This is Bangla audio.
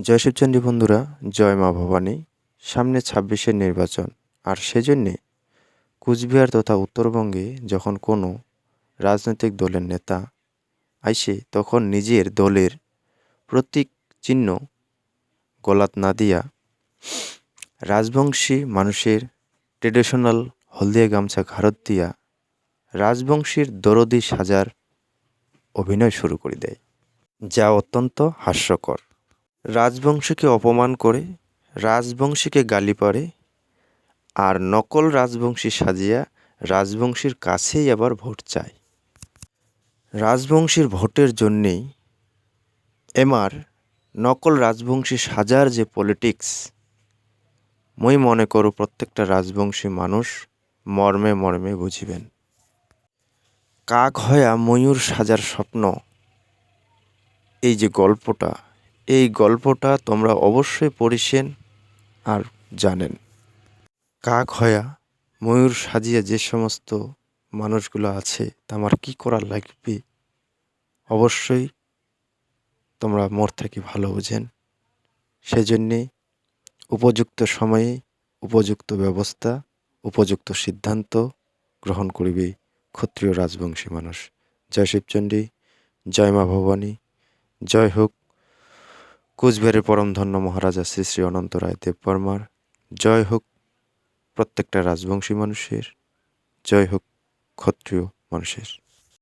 জয় শিবচন্ডী বন্ধুরা, জয় মা ভবানী, সামনে ছাব্বিশের নির্বাচন। আর সেজন্যে কুচবিহার তথা উত্তরবঙ্গে যখন কোনো রাজনৈতিক দলের নেতা আইসে, তখন নিজের দলের প্রতীক চিহ্ন গলাত না দিয়া রাজবংশী মানুষের ট্রেডিশনাল হলদিয়া গামছা ঘাড়ত দিয়া রাজবংশীর দরদি সাজার অভিনয় শুরু করে দেয়। যা অত্যন্ত হাস্যকর। রাজবংশীকে অপমান করে, রাজবংশীকে গালি পারে, আর নকল রাজবংশী সাজিয়া রাজবংশীর কাছেই আবার ভোট চায়। রাজবংশীর ভোটের জন্যেই এমার নকল রাজবংশী সাজার যে পলিটিক্স, মই মনে করো প্রত্যেকটা রাজবংশী মানুষ মর্মে মর্মে বুঝিবেন। কাক হয়া ময়ূর সাজার স্বপ্ন, এই যে গল্পটা এই গল্পটা তোমরা অবশ্যই পড়িছেন আর জানেন। কাক হয়া ময়ূর সাজিয়ে যে সমস্ত মানুষগুলো আছে আমার কী করা লাগবে? অবশ্যই তোমরা মোর থেকে ভালো বোঝেন। সেজন্যে উপযুক্ত সময়ে উপযুক্ত ব্যবস্থা, উপযুক্ত সিদ্ধান্ত গ্রহণ করিবে ক্ষত্রিয় রাজবংশী মানুষ। জয় শিবচণ্ডী জয় মা ভবানী, জয় হোক কুচবিহারের পরমধন্য মহারাজা শ্রী শ্রী অনন্ত রায় দেববর্মার। জয় হোক প্রত্যেকটা রাজবংশী মানুষের, জয় হোক ক্ষত্রিয় মানুষের।